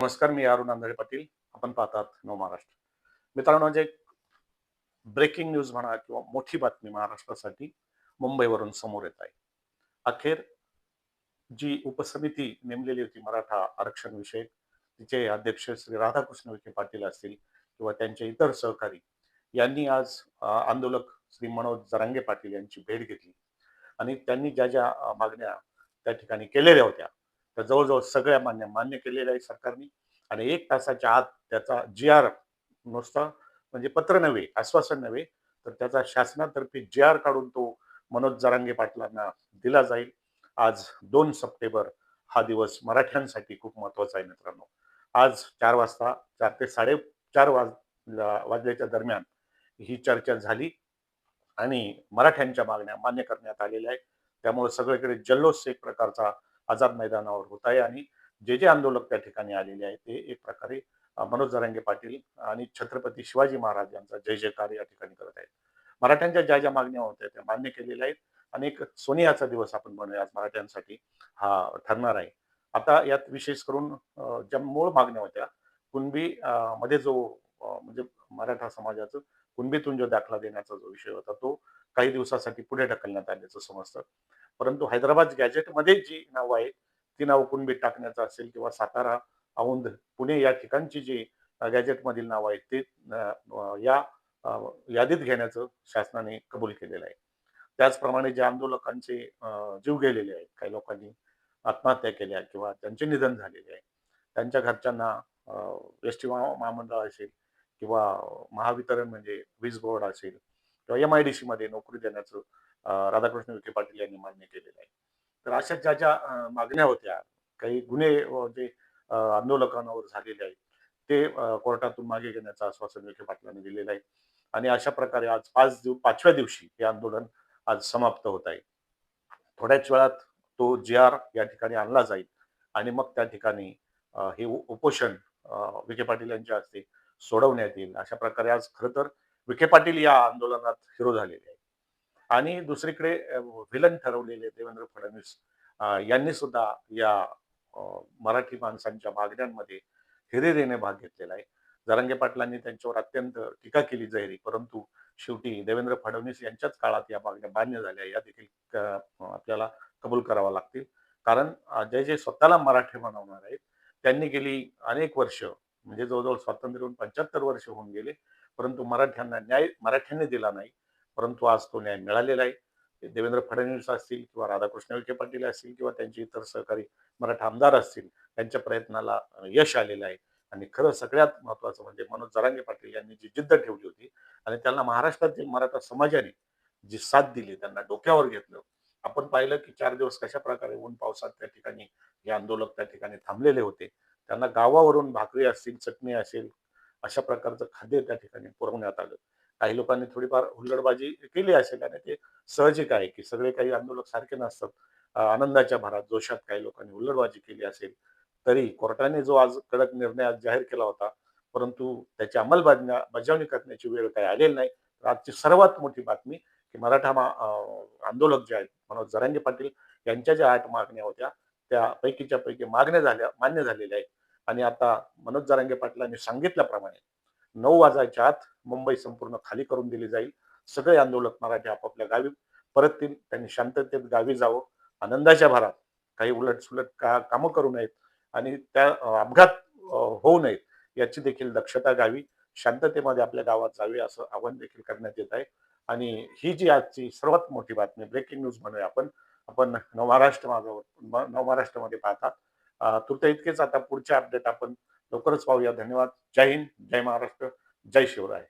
नमस्कार मी अरुण आंधळे पाटील. आपण पाहतात नव महाराष्ट्र. मित्रांनो जे ब्रेकिंग न्यूज म्हणा किंवा मोठी बातमी महाराष्ट्रासाठी मुंबईवरून समोर येत आहे. अखेर जी उपसमिती नेमलेली होती मराठा आरक्षण विषयक तिचे अध्यक्ष श्री राधाकृष्ण विखे पाटील असतील किंवा त्यांचे इतर सहकारी यांनी आज आंदोलक श्री मनोज जरांगे पाटील यांची भेट घेतली. आणि त्यांनी ज्या ज्या मागण्या त्या ठिकाणी केलेल्या होत्या त्या जवळजवळ सगळ्या मान्य मान्य केलेल्या आहे सरकारने. आणि एक तासाच्या आत त्याचा जी आर नुसता म्हणजे पत्र नव्हे आश्वासन नव्हे तर त्याचा शासनातर्फे जी आर काढून तो मनोज जरांगे पाटलांना दिला जाईल. आज दोन सप्टेंबर हा दिवस मराठ्यांसाठी खूप महत्त्वाचा आहे मित्रांनो. आज चार वाजता चार ते साडेचार वाज वाजल्याच्या दरम्यान ही चर्चा झाली आणि मराठ्यांच्या मागण्या मान्य करण्यात आलेल्या आहेत. त्यामुळे सगळीकडे जल्लोष एक प्रकारचा आझाद मैदानावर होत आहे आणि जे जे आंदोलक त्या ठिकाणी आलेले आहेत ते एक प्रकारे मनोज जरांगे पाटील आणि छत्रपती शिवाजी महाराज यांचा जय जयकार या ठिकाणी करत आहेत. मराठ्यांच्या ज्या ज्या मागण्या होत्या त्या मान्य केलेल्या आहेत आणि एक सोनियाचा दिवस आपण म्हणूया आज मराठ्यांसाठी हा ठरणार आहे. आता यात विशेष करून ज्या मूळ मागण्या होत्या कुणबी मध्ये जो म्हणजे मराठा समाजाचं कुणबीतून जो दाखला देण्याचा जो विषय होता तो काही दिवसासाठी पुढे ढकलण्यात आल्याचं समजतं. परंतु हैदराबाद गॅजेटमध्ये जी नावं आहेत ती नावं कुणबीत टाकण्याचं असेल किंवा सातारा औंध पुणे या ठिकाणची जी गॅजेटमधील नावं आहेत ते या यादीत घेण्याचं शासनाने कबूल केलेलं आहे. त्याचप्रमाणे जे आंदोलकांचे जीव गेलेले आहेत काही लोकांनी आत्महत्या केल्या किंवा त्यांचे निधन झालेले आहे. त्यांच्या घरच्यांना एस टी महामंडळ असेल किंवा महावितरण म्हणजे वीज बोर्ड असेल किंवा एम आय डी सी मध्ये नोकरी देण्याचं राधाकृष्ण विखे पाटील यांनी मान्य केलेलं आहे. तर अशा ज्या ज्या मागण्या होत्या काही गुन्हे म्हणजे, जे आंदोलकांवर झालेले आहेत ते कोर्टातून मागे घेण्याचं आश्वासन विखे पाटलांनी दिलेलं आहे. आणि अशा प्रकारे आज पाच दिव पाचव्या दिवशी हे आंदोलन आज समाप्त होत आहे. थोड्याच वेळात तो जी आर या ठिकाणी आणला जाईल आणि मग त्या ठिकाणी हे उपोषण विखे पाटील यांच्या हस्ते सोडवण्यात येईल. अशा प्रकारे आज खरं तर विखे पाटील या आंदोलनात हिरो झालेले आहेत. आणि दुसरीकडे व्हिलन ठरवलेले देवेंद्र फडणवीस यांनी सुद्धा या मराठी माणसांच्या मागण्यांमध्ये हिरिरीने भाग घेतलेला आहे. जरांगे पाटलांनी त्यांच्यावर अत्यंत टीका केली जाहिरी परंतु शेवटी देवेंद्र फडणवीस यांच्याच काळात या मागण्या मान्य झाल्या या देखील आपल्याला कबूल करावा लागतील. कारण जे जे स्वतःला मराठी बनवणार आहेत त्यांनी गेली अनेक वर्ष म्हणजे जवळजवळ स्वातंत्र्य होऊन पंच्याहत्तर वर्ष होऊन गेले. परंतु मराठ्यांना न्याय मराठ्यांनी दिला नाही. परंतु आज तो न्याय मिळालेला आहे. देवेंद्र फडणवीस असतील किंवा राधाकृष्ण विखे पाटील असतील किंवा त्यांचे इतर सहकारी मराठा आमदार असतील त्यांच्या प्रयत्नाला यश आलेलं आहे. आणि खरं सगळ्यात महत्वाचं म्हणजे मनोज जरांगे पाटील यांनी जी जिद्द ठेवली होती आणि त्यांना महाराष्ट्रातील मराठा समाजाने जी साथ दिली त्यांना डोक्यावर घेतलं. आपण पाहिलं की चार दिवस कशा प्रकारे ऊन पावसात त्या ठिकाणी हे आंदोलक त्या ठिकाणी थांबलेले होते. त्यांना गावावरून भाकरी असतील चटणी असेल अशा प्रकारचं खाद्य त्या ठिकाणी पुरवण्यात आलं. काही लोकांनी थोडीफार हुल्लडबाजी केली असेल आणि ते सहजिक आहे की सगळे काही आंदोलक सारखे नसतात. आनंदाच्या भरात जोशात काही लोकांनी हुल्लडबाजी केली असेल तरी कोर्टाने जो आज कडक निर्णय आज जाहीर केला होता परंतु त्याची अंमलबजावणी बजावणी करण्याची वेळ काही आलेली नाही. तर आजची सर्वात मोठी बातमी की मराठा मा- आंदोलक जे आहेत मनोज जरांगे पाटील यांच्या ज्या आठ मागण्या होत्या त्या पैकीच्या पैकी मागण्या झाल्या मान्य झालेल्या आहेत. आणि आता मनोज जरांगे पाटलांनी सांगितल्याप्रमाणे नऊ वाजायच्या आत मुंबई संपूर्ण खाली करून दिली जाईल. सगळे आंदोलक मराठी आपापल्या गावी परततील त्यांनी शांततेत गावी जावं. आनंदाच्या भरात काही उलट सुलट का कामं करू नयेत आणि त्या अपघात होऊ नयेत याची देखील दक्षता घ्यावी. शांततेमध्ये आपल्या गावात जावे असं आवाहन देखील करण्यात येत आहे. आणि ही जी आजची सर्वात मोठी बातमी ब्रेकिंग न्यूज म्हणूया आपण आपण नवमहाराष्ट्र माझं नवमहाराष्ट्रामध्ये पाहतात अ, इतकेच आता पुढचे अपडेट आपण लवकरच पाहूया. धन्यवाद. जय हिंद. जय महाराष्ट्र. जय शिवराय.